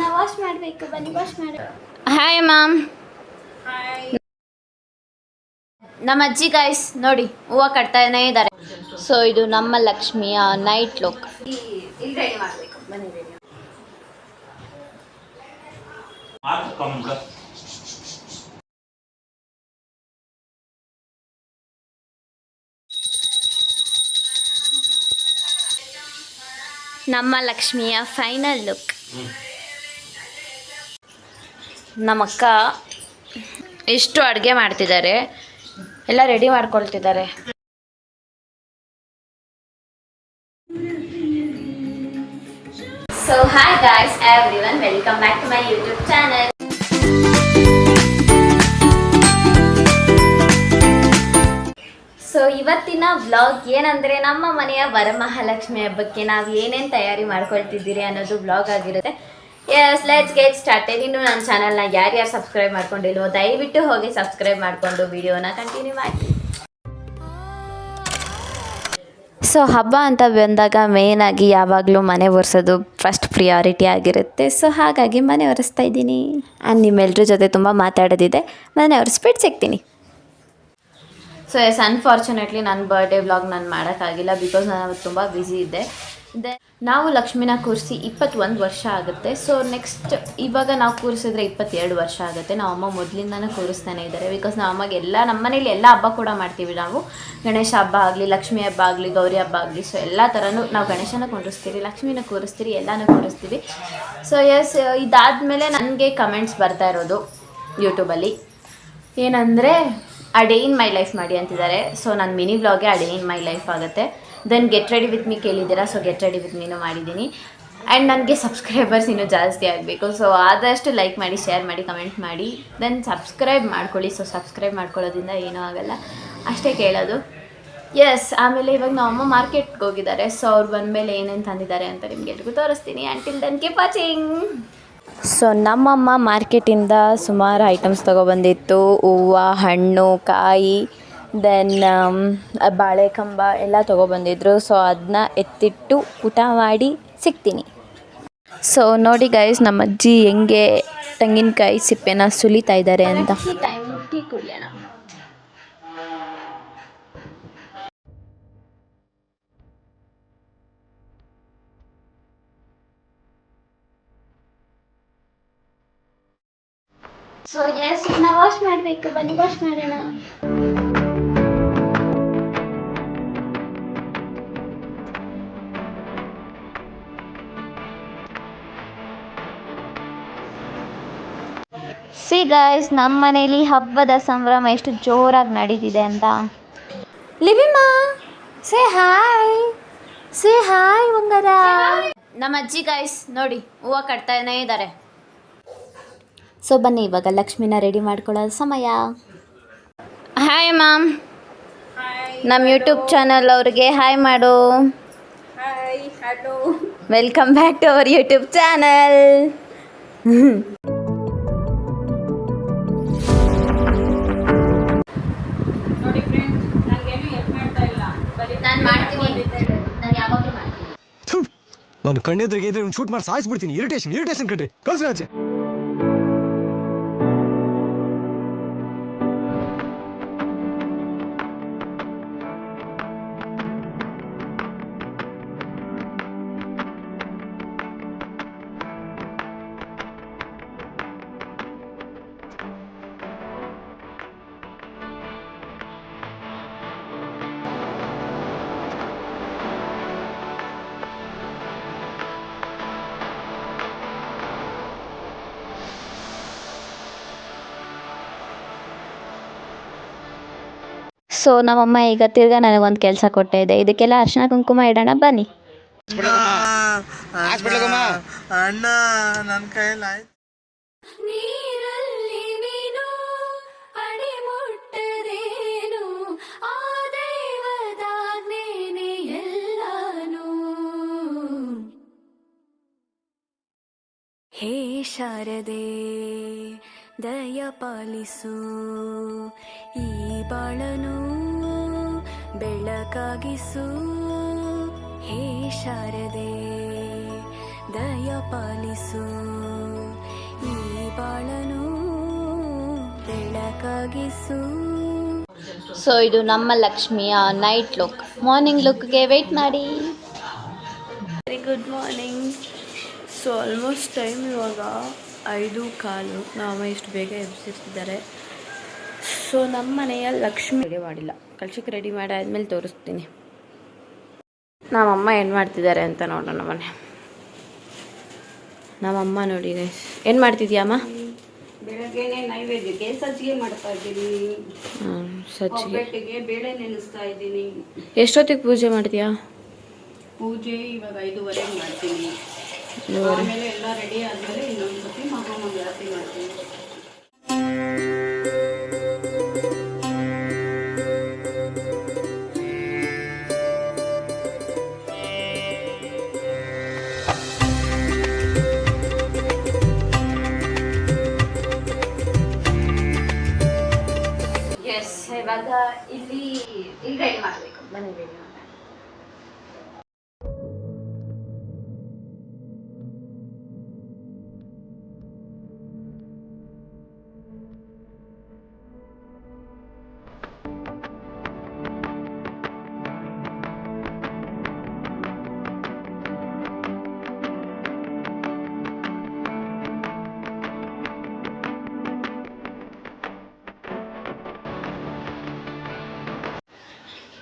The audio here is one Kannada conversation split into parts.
ನಾವು ವಾಶ್ ಮಾಡಬೇಕು ಬನ್ನಿ ವಾಶ್ ಮಾಡಿ. ಹಾಯ್ ಮ್ಯಾಮ್ ನಮ್ಮ ಅಜ್ಜಿ ಗಾಯ್ಸ್ ನೋಡಿ ಹೂವು ಕಟ್ತಾನೇ ಇದ್ದಾರೆ. ಸೊ ಇದು ನಮ್ಮ ಲಕ್ಷ್ಮಿಯ ನೈಟ್ ಲುಕ್ ಮಾಡಬೇಕು. ನಮ್ಮ ಲಕ್ಷ್ಮಿಯ ಫೈನಲ್ ಲುಕ್ ನಮ್ಮಕ್ಕ ಎಷ್ಟು ಅಡುಗೆ ಮಾಡ್ತಿದ್ದಾರೆ, ಎಲ್ಲ ready ಮಾಡ್ಕೊಳ್ತಿದ್ದಾರೆ. So hi guys everyone welcome back to my YouTube channel ಇವತ್ತಿನ ವ್ಲಾಗ್ ಏನಂದ್ರೆ ನಮ್ಮ ಮನೆಯ ವರಮಹಾಲಕ್ಷ್ಮಿ ಹಬ್ಬಕ್ಕೆ ನಾವು ಏನೇನು ತಯಾರಿ ಮಾಡ್ಕೊಳ್ತಿದ್ದೀರಿ ಅನ್ನೋದು ವ್ಲಾಗ್ ಆಗಿರುತ್ತೆ. ಎಸ್ ಲೆಟ್ಸ್ ಗೆಟ್ ಸ್ಟಾರ್ಟೆಡ್ ಇನ್ನು ನನ್ನ ಚಾನಲ್ನ ಯಾರ್ಯಾರು ಸಬ್ಸ್ಕ್ರೈಬ್ ಮಾಡ್ಕೊಂಡಿಲ್ವೋ, ದಯವಿಟ್ಟು ಹೋಗಿ ಸಬ್ಸ್ಕ್ರೈಬ್ ಮಾಡಿಕೊಂಡು ವಿಡಿಯೋನ ಕಂಟಿನ್ಯೂ ಮಾಡಿ. ಸೊ ಹಬ್ಬ ಅಂತ ಬಂದಾಗ ಮೇಯ್ನಾಗಿ ಯಾವಾಗಲೂ ಮನೆ ಒರೆಸೋದು ಫಸ್ಟ್ ಪ್ರಿಯಾರಿಟಿ ಆಗಿರುತ್ತೆ. ಸೊ ಹಾಗಾಗಿ ಮನೆ ಒರೆಸ್ತಾ ಇದ್ದೀನಿ. ಆ್ಯಂಡ್ ನಿಮ್ಮೆಲ್ಲರ ಜೊತೆ ತುಂಬ ಮಾತಾಡೋದಿದೆ. ಮನೆ ಒರೆಸ್ಬಿಟ್ಟು ಸಿಗ್ತೀನಿ. ಸೊ ಎಸ್ ಅನ್ಫಾರ್ಚುನೇಟ್ಲಿ ನನ್ನ ಬರ್ಡೇ ವ್ಲಾಗ್ ನಾನು ಮಾಡೋಕ್ಕಾಗಿಲ್ಲ ಬಿಕಾಸ್ ನಾನು ಅವತ್ತು ತುಂಬ ಬ್ಯುಸಿ ಇದ್ದೆ. ದೆ ನಾವು ಲಕ್ಷ್ಮಿನ ಕೂರಿಸಿ ಇಪ್ಪತ್ತೊಂದು ವರ್ಷ ಆಗುತ್ತೆ. ಸೊ ನೆಕ್ಸ್ಟ್ ಇವಾಗ ನಾವು ಕೂರಿಸಿದ್ರೆ ಇಪ್ಪತ್ತೆರಡು ವರ್ಷ ಆಗುತ್ತೆ. ನಾವು ಅಮ್ಮ ಮೊದಲಿಂದನೂ ಕೂರಿಸ್ತಾನೆ ಇದ್ದಾರೆ ಬಿಕಾಸ್ ನಾವು ಅಮ್ಮಗೆ ಎಲ್ಲ ನಮ್ಮ ಮನೇಲಿ ಎಲ್ಲ ಹಬ್ಬ ಕೂಡ ಮಾಡ್ತೀವಿ ನಾವು. ಗಣೇಶ ಹಬ್ಬ ಆಗಲಿ, ಲಕ್ಷ್ಮಿ ಹಬ್ಬ ಆಗಲಿ, ಗೌರಿ ಹಬ್ಬ ಆಗಲಿ ಸೊ ಎಲ್ಲ ಥರನೂ ನಾವು ಗಣೇಶನ ಕೂರಿಸ್ತೀವಿ, ಲಕ್ಷ್ಮಿನ ಕೂರಿಸ್ತೀರಿ, ಎಲ್ಲನೂ ಕೂರಿಸ್ತೀವಿ. ಸೊ ಎಸ್ ಇದಾದಮೇಲೆ ನನಗೆ ಕಮೆಂಟ್ಸ್ ಬರ್ತಾ ಇರೋದು ಯೂಟ್ಯೂಬಲ್ಲಿ ಏನಂದರೆ ಆ ಡೇ ಇನ್ ಮೈ ಲೈಫ್ ಮಾಡಿ ಅಂತಿದ್ದಾರೆ. ಸೊ ನನ್ನ ಮಿನಿ ವ್ಲಾಗೆ ಆ ಡೇ ಇನ್ ಮೈ ಲೈಫ್ ಆಗುತ್ತೆ. Then get ready with me ಕೇಳಿದ್ದೀರಾ? ಸೊ ಗೆಟ್ ರೆಡಿ ವಿತ್ ಮೀನು ಮಾಡಿದ್ದೀನಿ. ಆ್ಯಂಡ್ ನನಗೆ ಸಬ್ಸ್ಕ್ರೈಬರ್ಸ್ ಇನ್ನೂ ಜಾಸ್ತಿ ಆಗಬೇಕು. ಸೊ ಆದಷ್ಟು ಲೈಕ್ ಮಾಡಿ ಶೇರ್ ಮಾಡಿ ಕಮೆಂಟ್ ಮಾಡಿ. ದೆನ್ ಸಬ್ಸ್ಕ್ರೈಬ್ ಮಾಡ್ಕೊಳ್ಳಿ. ಸೊ ಸಬ್ಸ್ಕ್ರೈಬ್ ಮಾಡ್ಕೊಳ್ಳೋದ್ರಿಂದ ಏನೂ ಆಗಲ್ಲ. ಅಷ್ಟೇ ಕೇಳೋದು. ಎಸ್ ಆಮೇಲೆ ಇವಾಗ ನಮ್ಮ ಅಮ್ಮ ಮಾರ್ಕೆಟ್ಗೆ ಹೋಗಿದ್ದಾರೆ. ಸೊ ಅವ್ರು ಬಂದಮೇಲೆ ಏನೇನು ತಂದಿದ್ದಾರೆ ಅಂತ ನಿಮ್ಗೆಲ್ರಿಗೂ ತೋರಿಸ್ತೀನಿ. Until then keep watching so ನಮ್ಮಮ್ಮ ಮಾರ್ಕೆಟಿಂದ ಸುಮಾರು ಐಟಮ್ಸ್ ತೊಗೊಬಂದಿತ್ತು. ಹೂವು, ಹಣ್ಣು, ಕಾಯಿ, ದೆನ್ ಬಾಳೆಕಂಬ ಎಲ್ಲ ತೊಗೊಬಂದಿದ್ರು. ಸೊ ಅದನ್ನ ಎತ್ತಿಟ್ಟು ಊಟ ಮಾಡಿ ಸಿಗ್ತೀನಿ. ಸೊ ನೋಡಿ ಗೈಸ್ ನಮ್ಮ ಅಜ್ಜಿ ಹೆಂಗೆ ತೆಂಗಿನಕಾಯಿ ಸಿಪ್ಪೆನ ಸುಲಿತಾ ಇದ್ದಾರೆ ಅಂತ. ಸೊ ಎಸ್ ನಾವು ವಾಶ್ ಮಾಡಬೇಕು. ಬನ್ನಿ ವಾಶ್ ಮಾಡೋಣ. ಸಿ ಗೈಸ್ ನಮ್ಮ ಮನೇಲಿ ಹಬ್ಬದ ಸಂಭ್ರಮ ಎಷ್ಟು ಜೋರಾಗಿ ನಡೀತಿದೆ ಅಂತ. ಲಿವಿಮಾ ಸೇ ಹಾಯ್ ಸೇ ಹಾಯ್ ಬಂಗಾರ ನಮ್ಮ ಅಜ್ಜಿ ಗೈಸ್ ನೋಡಿ ಹೂವು ಕಟ್ತಾನೇ ಇದ್ದಾರೆ ಸೊ ಬನ್ನಿ ಇವಾಗ ಲಕ್ಷ್ಮಿನ ರೆಡಿ ಮಾಡ್ಕೊಳ್ಳೋ ಸಮಯ. ಹಾಯ್ ಮ್ಯಾಮ್ ನಮ್ಮ ಯೂಟ್ಯೂಬ್ ಚಾನಲ್ ಅವ್ರಿಗೆ ಹಾಯ್ ಮಾಡು. Hi hello welcome back to our YouTube channel ನೋಡಿ ಫ್ರೆಂಡ್ಸ್ ನನಗೇನು ಹೆಲ್ಪ್ ಮಾಡ್ತಾ ಇಲ್ಲ. ಬರೀ ನಾನು ಮಾಡ್ತೀನಿ. ನಾನು ಯಾವಾಗಲೂ ಮಾಡ್ತೀನಿ. ನಾನು ಕಣ್ಣೆದ್ರಿಗೆ ಇದ್ರೆ ಶೂಟ್ ಮಾಡಿ ಸಾಯಿಸ್ಬಿಡ್ತೀನಿ. ಇರಿಟೇಷನ್ ಇರಿಟೇಷನ್ ಕಟ್ರಿ ಕಳ್ಸಿ ಆಚೆ. ಸೊ ನಮ್ಮಮ್ಮ ಈಗ ತಿರ್ಗಾ ನನಗೊಂದು ಕೆಲಸ ಕೊಟ್ಟೆ ಇದೆ. ಇದಕ್ಕೆಲ್ಲ ಅರ್ಶಿನ ಕುಂಕುಮ ಇಡೋಣ ಬನ್ನಿ. ಅಣ್ಣ ನನ್ನ ಕೈಯಲ್ಲಿ ಆಯ್ತು. ನೀರಲ್ಲಿ ಮೀನು ಅಡಿ ಮುಟ್ಟದೇನು ಆ ದೈವದಾಜ್ಞೆನೇ ಎಲ್ಲಾನು ಹೇ ಶಾರದೆ ದಯ ಪಾಲಿಸು ಈ ಬಾಳನು ಬೆಳಕಾಗಿಸು. ಹೇ ಶಾರದೆ ದಯ ಪಾಲಿಸು ಈ ಬಾಳನು ಬೆಳಕಾಗಿಸು. ಸೊ ಇದು ನಮ್ಮ ಲಕ್ಷ್ಮಿಯ ನೈಟ್ ಲುಕ್ ಮಾರ್ನಿಂಗ್ ಲುಕ್ಗೆ ವೆಯ್ಟ್ ಮಾಡಿ. Very good morning so almost time ಇವಾಗ ಐದು ಕಾಲು. ನಮ್ಮ ಇಷ್ಟು ಬೇಗ ಎಬ್ಸಿರ್ತಿದ್ದಾರೆ ಸೊ ನಮ್ಮ ಮನೆಯ ಲಕ್ಷ್ಮಿ ರೆಡಿ ಮಾಡಿಲ್ಲ. ಕಳ್ಸಕ್ಕೆ ರೆಡಿ ಮಾಡಿ ಆದಮೇಲೆ ತೋರಿಸ್ತೀನಿ. ನಮ್ಮಮ್ಮ ಏನು ಮಾಡ್ತಿದ್ದಾರೆ ಅಂತ ನೋಡೋಣ ಮನೆ. ನಮ್ಮಮ್ಮ ನೋಡಿ ಏನು ಮಾಡ್ತಿದ್ಯಮ್ಮ ಬೆಳಗ್ಗೆನೆ ನೈವೇದ್ಯಕ್ಕೆ ಸಜ್ಜಿಗೆ ಮಾಡ್ತಾ ಇದ್ದೀನಿ. ಸಜ್ಜಿಗೆ. ಬೇಳೆ ನೆನೆಸ್ತಾ ಇದ್ದೀನಿ. ಎಷ್ಟೊತ್ತಿಗೆ ಪೂಜೆ ಮಾಡ್ತೀಯಾ? ಪೂಜೆ ಇವಾಗ ಐದುವರೆಗೆ ಮಾಡ್ತೀನಿ. ಆಮೇಲೆ ಎಲ್ಲ ರೆಡಿ ಆದಮೇಲೆ ಇನ್ನೊಂದು ಸತಿ ಮಗು ಮಂಗಳಾರತಿ ಮಾಡ್ತೀನಿ ಎಸ್ ಇವಾಗ ಇಲ್ಲಿ ಇಲ್ಲಿ ರೆಡಿ ಮಾಡಬೇಕು. ಬನ್ನಿ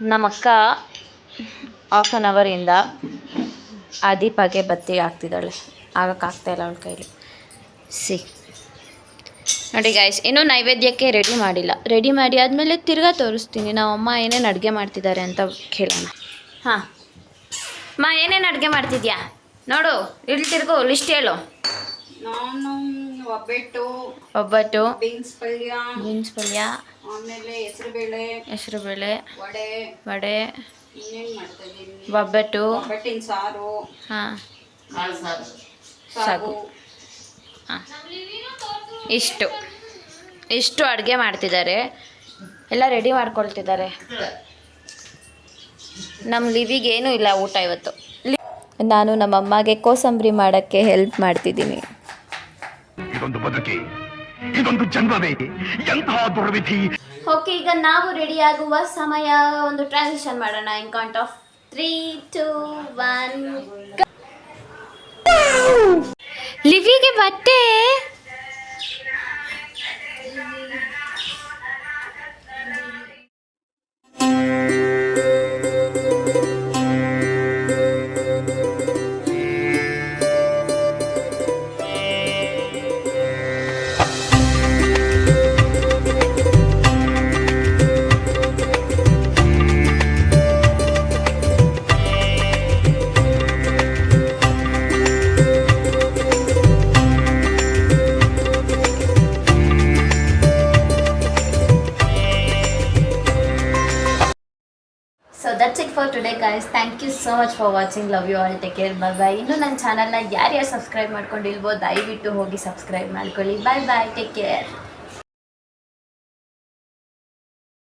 ರೆಡಿ ಮಾಡೋಣ ನಮ್ಮ ಅಕ್ಕ ಹಾಫ್ ಆನ್ ಅವರಿಂದ ಆ ದೀಪಕ್ಕೆ ಬತ್ತಿ ಹಾಕ್ತಿದ್ದಾಳೆ. ಆಗಕ್ಕಾಗ್ತಾ ಇಲ್ಲ ಅವಳ ಕೈಲಿ. ಸಿ. ನೋಡಿ ಗಾಯ್ಸ್ ಇನ್ನೂ ನೈವೇದ್ಯಕ್ಕೆ ರೆಡಿ ಮಾಡಿಲ್ಲ. ರೆಡಿ ಮಾಡಿ ಆದಮೇಲೆ ತಿರ್ಗಾ ತೋರಿಸ್ತೀನಿ. ನಾವಮ್ಮ ಏನೇನು ಅಡುಗೆ ಮಾಡ್ತಿದ್ದಾರೆ ಅಂತ ಕೇಳೋಣ. ಹಾಂ. ಮಾ ಏನೇನು ಅಡುಗೆ ಮಾಡ್ತಿದ್ಯಾ? ನೋಡು, ಇಲ್ಲಿ ತಿರ್ಗೋ ಲಿಸ್ಟ್ ಹೇಳು. ನಾನು ಒಬ್ಬಟ್ಟು ಒಬ್ಬಟ್ಟು ಬೀನ್ಸ್ ಪಲ್ಯ ಬೀನ್ಸ್ ಪಲ್ಯ ಆಮೇಲೆ ಹೆಸರುಬೇಳೆ ಹೆಸರುಬೇಳೆ ವಡೆ ವಡೆ ಇನ್ನೇನು ಮಾಡ್ತಾ ಇದ್ದೀನಿ ಒಬ್ಬಟ್ಟು. ಒಬ್ಬಟ್ಟಿನ ಸಾರು ಹಾಂ. ಸಾಗು. ಹಾಂ. ಇಷ್ಟು. ಇಷ್ಟು ಅಡುಗೆ ಮಾಡ್ತಿದ್ದಾರೆ. ಎಲ್ಲ ರೆಡಿ ಮಾಡ್ಕೊಳ್ತಿದ್ದಾರೆ. ನಮ್ಮ ಲಿವಿಗೆ ಏನೂ ಇಲ್ಲ ಊಟ ಇವತ್ತು. ನಾನು ನಮ್ಮ ಅಮ್ಮಗೆ ಕೋಸಂಬರಿ ಮಾಡೋಕ್ಕೆ ಹೆಲ್ಪ್ ಮಾಡ್ತಿದ್ದೀನಿ. ಇದೊಂದು ಬದುಕಿ ಇದೊಂದು ಜನ್ಮವೇ ಎಂತಹ ದುರ್ವಿಧಿ. ಓಕೆ ಈಗ ನಾವು ರೆಡಿ ಆಗುವ ಸಮಯ. ಒಂದು ಟ್ರಾನ್ಸಿಷನ್ ಮಾಡೋಣ. In count of three two one ಲಿವಿಗೆ ಬಟ್ಟೆ. For today guys thank you so much for watching love you all take care bye bye ಇನ್ನೂ ನನ್ನ ಚಾನಲ್ನ ಯಾರ್ಯಾರು ಸಬ್ಸ್ಕ್ರೈಬ್ ಮಾಡ್ಕೊಂಡಿಲ್ವೋ, ದಯವಿಟ್ಟು ಹೋಗಿ ಸಬ್ಸ್ಕ್ರೈಬ್ ಮಾಡ್ಕೊಳ್ಳಿ. ಬಾಯ್ ಬಾಯ್ ಟೇಕ್ ಕೇರ್